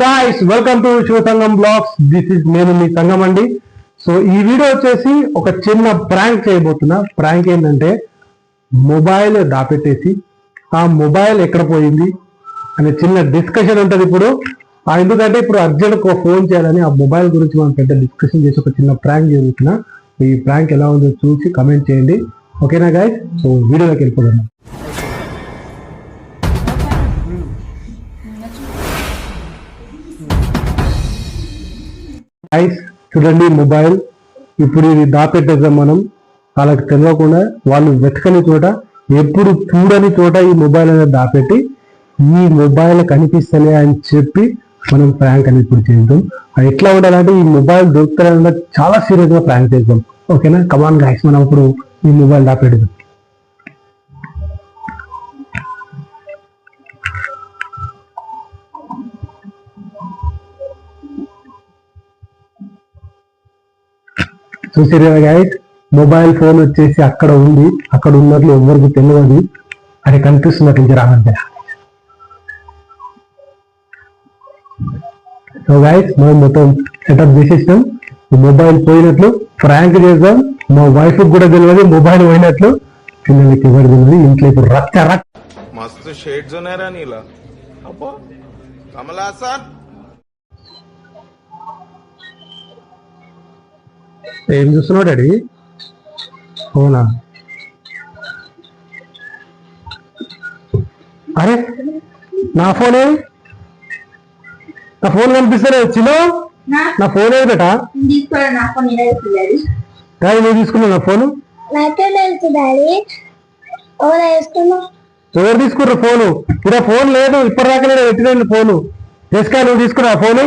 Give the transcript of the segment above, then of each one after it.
Guys welcome to Shiva సంఘం blogs this is నేను మీ సంఘం అండి. సో ఈ వీడియో వచ్చేసి ఒక చిన్న ప్రాంక్ చేయబోతున్నా. ప్రాంక్ ఏంటంటే మొబైల్ దాపెట్టేసి ఆ మొబైల్ ఎక్కడ పోయింది అనే చిన్న డిస్కషన్ ఉంటుంది ఇప్పుడు. ఆ ఎందుకంటే ఇప్పుడు అర్జెంట్ ఒక ఫోన్ చేయాలని ఆ మొబైల్ గురించి మనం పెద్ద డిస్కషన్ చేసి ఒక చిన్న ప్రాంక్ జరుగుతున్నా ఈ ప్రాంక్ ఎలా ఉందో చూసి కమెంట్ చేయండి. ఓకేనా గాయస్ సో వీడియోలోకి వెళ్ళిపోదాం. ఐస్ చూడండి మొబైల్ ఇప్పుడు ఇది దాపెట్టేద్దాం మనం. వాళ్ళకి తెలియకుండా వాళ్ళు వెతకని చోట ఎప్పుడు చూడని చోట ఈ మొబైల్ అనేది దాపెట్టి ఈ మొబైల్ కనిపిస్తలే అని చెప్పి మనం ప్రాంక్ అనేది ఇప్పుడు చేద్దాం. అది ఎట్లా ఉండాలంటే ఈ మొబైల్ దొరుకుతారన్న చాలా సీరియస్గా ప్రాంక్ చేద్దాం. ఓకేనా కమాన్ గైస్ మనం ఇప్పుడు ఈ మొబైల్ దాపెడదాం. చూసారు కదా గైస్ మొబైల్ ఫోన్ వచ్చేసి అక్కడ ఉంది. అక్కడ ఉన్నట్లు ఎవరికి తెలియదు అది కనిపిస్తున్నట్టు కనిపిస్తున్నట్లు రావంతే సో గాయస్ మనం మొత్తం సెటప్ చేసేసినాం. మొబైల్ పోయినట్లు ఫ్రాంక్ చేద్దాం. మా వైఫ్ కూడా తెలియదు మొబైల్ పోయినట్లు. పిల్లలకి ఎవరు తెలియదు ఇంట్లో ఇప్పుడు రక్త రక్త మస్తు షేడ్స్ ఉన్నారా నీలా. అబ్బో. కమలాసన్ ఏం చూస్తున్నావు డాడీ? అవునా? అరే నా ఫోన్? నా ఫోన్ కనిపిస్తలే చిన్న? నా? ఫోన్ ఏది బేటా? తీసుకోవడం నాకు నేనే పిల్లలు డాడీ. నువ్వు తీసుకున్నావు నా ఫోన్? ఎవరు తీసుకుర్రు ఫోను? ఇక్కడ ఫోన్ లేదు ఇప్పటిదాకా నేను పెట్టిన ఫోను. జస్కా నువ్వు తీసుకున్నా ఫోను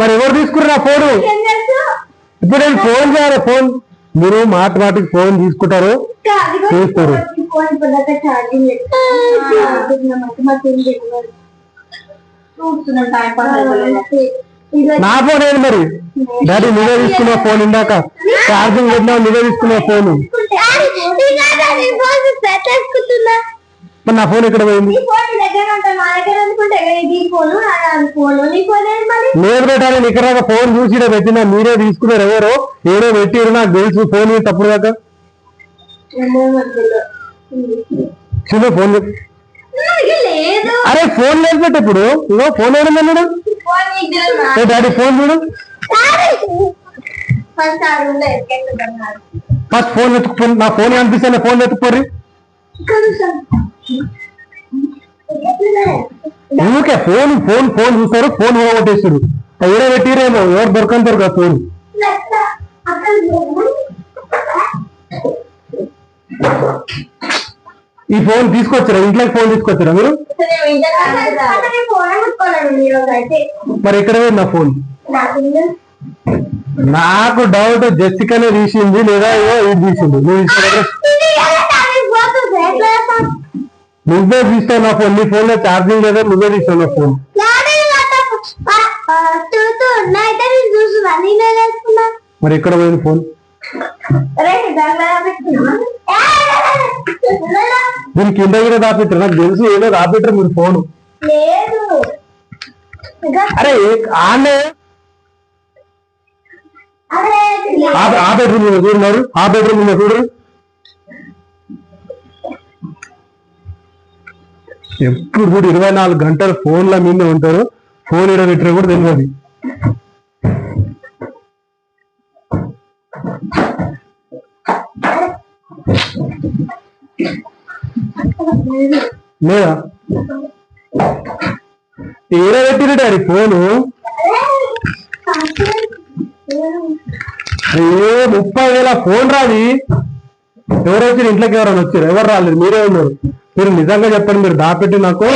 మరి ఎవరు తీసుకుర్రు నా ఫోను? ఏం తెలుసు? ఇప్పుడు నేను ఫోన్ చేయాలి ఫోన్. మీరు మాట మాటికి ఫోన్ తీసుకుంటారు పాస్ నా ఫోన్ ఏంటి మరి? డాడీ నువ్వే తీసుకున్నావు ఫోన్ ఇందాక. ఛార్జింగ్ పెట్టినావు నువ్వే తీసుకున్నావు ఫోన్. నా ఫోన్ ఎక్కడ పోయింది నీ ఫోన్ నీ దగ్గర ఉంటాయి మా దగ్గర అనుకుంటే నీ ఫోన్ అది ఫోన్ నీ ఫోన్ ఏంటి మరి లేదు పెట్టాలి ఇక్కడ ఫోన్ చూసి పెట్టినా మీరే తీసుకున్నారు ఎవరో? ఏడో పెట్టిరు నాకు తెలుసు ఫోన్ తప్పుడు దాకా. చిన్న ఫోన్ అరే ఫోన్ లేదు పెట్టు ఇప్పుడు. ఇగో ఫోన్ ఏడమన్నాడు ఫోన్ నీకు తెలుసా? ఏ డాడీ ఫోన్ చూడు. ఫస్ట్ ఫోన్ వెతుకు నా ఫోన్ కనిపిస్తే ఫోన్ వెతుక్కోరి ఊకే ఫోన్ ఫోన్ ఫోన్ చూస్తారు ఫోన్ పోగొట్టేస్తారు ఎవరో పెట్టిరేమో ఎవరు దొరకని కదా ఫోన్? ఈ ఫోన్ తీసుకొచ్చారా? ఇంట్లోకి ఫోన్ తీసుకొచ్చారా మీరు? మరి ఎక్కడ పోయింది నా ఫోన్? నాకు నాకు డౌట్ జెస్సికనే తీసింది లేదా ఏదో ఇది తీసింది. నువ్వు నువ్వే తీస్తావు నా ఫోన్ నీ ఫోన్లో ఛార్జింగ్ లేదా నువ్వే తీస్తావు నా ఫోన్ మరి ఎక్కడ పోయింది ఫోన్ రే దాంట్లో పెట్టుకున్నా ఏ, లే, లే, లే, లే. దీని కింద కూడా దాపిట్టారు నాకు తెలుసు ఏదో దాపిట్టారు మీరు ఫోన్ అరే ఆనే. ఆ- బెడ్రూమ్ మీద చూడన్నారు ఆ బెడ్రూమ్ చూడరు ఎప్పుడు కూడా ఇరవై నాలుగు గంటలు ఫోన్ల మీద ఉంటారు. ఫోన్ ఇరవై లీటర్ కూడా తెలియదు. లేదా? ఇరవై పెట్టిరు అది ఫోను. అయ్యో ముప్పై వేల ఫోన్ రాది. ఎవరు వచ్చారు ఇంట్లోకి ఎవరైనా వచ్చారు ఎవరు రాలేదు? మీరే ఉన్నారు. మీరు నిజంగా చెప్పండి మీరు దాపెట్టి నాకు.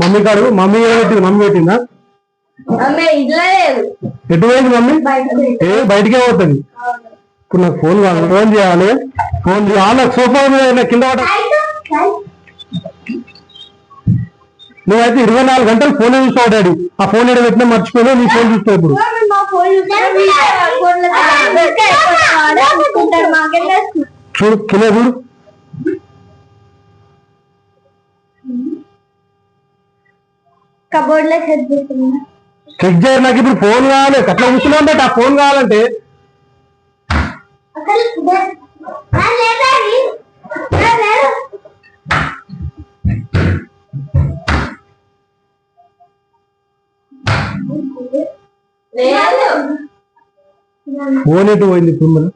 మమ్మీ కాడు మమ్మీ పెట్టింది మమ్మీ పెట్టిందా? అమ్మే ఇంట్లో లేదు. ఎటు పోయింది మమ్మీ? ఏ బయటికే పోతుంది. ఇప్పుడు నాకు ఫోన్ కావాలి ఫోన్ చేయాలి. ఫోన్ చేయాలి సోఫా మీద కింద నువ్వైతే ఇరవై నాలుగు గంటలు ఫోన్ చూస్తావు డాడీ. ఆ ఫోన్ ఎక్కడ పెట్టినా మర్చిపోయినా నీ ఫోన్ చూస్తావు ఇప్పుడు. చూడు కింద చూడు. చెక్ చేయరు నాకు ఇప్పుడు ఫోన్ కావాలి. అట్లా కూర్చున్నా ఆ ఫోన్ కావాలంటే ఫోన్ ఎటు పోయింది ఇప్పుడు మరి?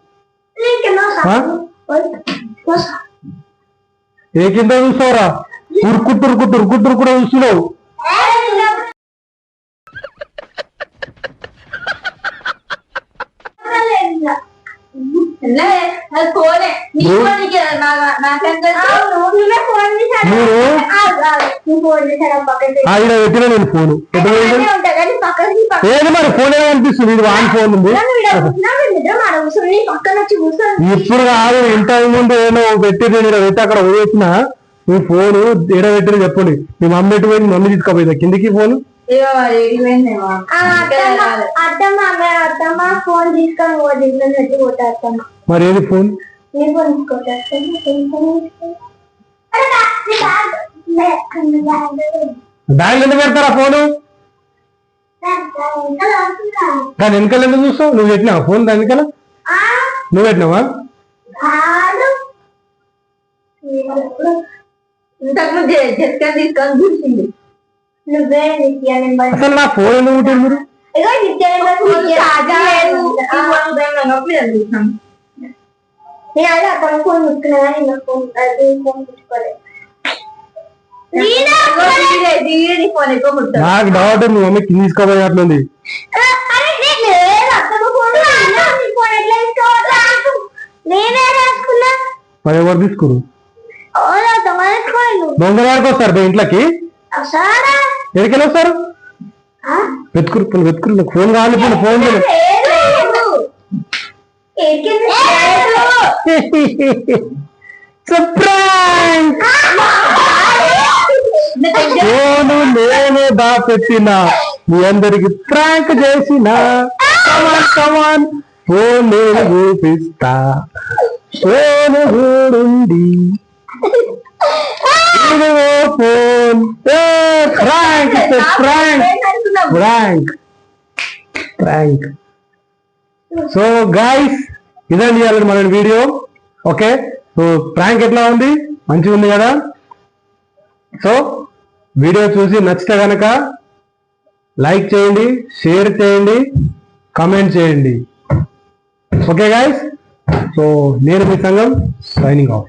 ఏ కింద చూస్తావురా ఉరుకుట్టు ఉరుకుట్టు ఉరుకుట్టు కూడా చూస్తున్నావు ఫోనే ఆయన పెట్టిన నేను ఫోన్ ఏది మరి? ఫోన్ ఏమో అనిపిస్తుంది ఇది వాన్ ఫోన్ ఉంది. పక్కన వచ్చి కూర్చొని ఇప్పుడు కాదు ఇంత ముందు ఏమో పెట్టి నేను పెట్టి అక్కడ వదిలేసిన మీ ఫోన్ ఎడ పెట్టిన చెప్పండి. మీ మమ్మీ ఎటు పోయింది? మమ్మీ తీసుకుపోయిందా? కిందికి ఫోన్ మరి అత్తమ్మ ఫోన్ మరి ఏది ఫోన్ నీ ఫోన్ తీసుకోతా అత్తమ్మ నీ ఫోన్ తీసుకో. అరే బా, నీ బ్యాగ్. లే, అక్కడ బ్యాగ్. బ్యాగ్ ఎందుకు పెడతారా ఫోను? దాని వెనకాల ఎందుకు చూస్తావు నువ్వు పెట్టినావా ఫోన్ దాని వెనకాల ఆ, నువ్వు పెట్టినావా అసలు నా ఫోన్ ఎందుకు ఉంటుంది మీరు నేను అదే అక్కడ ఫోన్ ముట్టుకున్నా కానీ నా ఫోన్ అది ఫోన్ ముట్టుకోలేదు నీ ఫోన్ ఎక్కువ ముట్టారు నాకు డౌట్ మీ మమ్మీ కింద తీసుకోబోయేట్లుంది అరే నేను లేదు అత్తమ్మ ఫోన్ నీ ఫోన్ ఎట్లా తీసుకోవట్లా నేనే రాసుకున్నా మరి ఎవరు తీసుకురు? వస్తారు మీ ఇంట్లోకి. సారా ఎక్కడికి వస్తారు? వెతుకురు వెతుకురు ఫోన్ కావాలి పోనీ ఫోన్ చేయలేదు. సర్ప్రైజ్ ఫోను నేనే దాపెట్టిన. మీ అందరికి ప్రాంక్ చేసిన. కమాన్ కమాన్ ఫోన్ నేను చూపిస్తా ఫోన్ ఊరుంది ఇదిగో ఫోన్. ఏ prank. Prank. Prank. Prank. So guys ఇదండి ఇవాళ మన వీడియో ఓకే సో ప్రాంక్ ఎట్లా ఉంది? మంచిగా ఉంది కదా? సో వీడియో చూసి నచ్చితే కనుక లైక్ చేయండి షేర్ చేయండి కామెంట్ చేయండి. ఓకే గాయస్ సో నేను మీ సంఘం సైనింగ్ ఆఫ్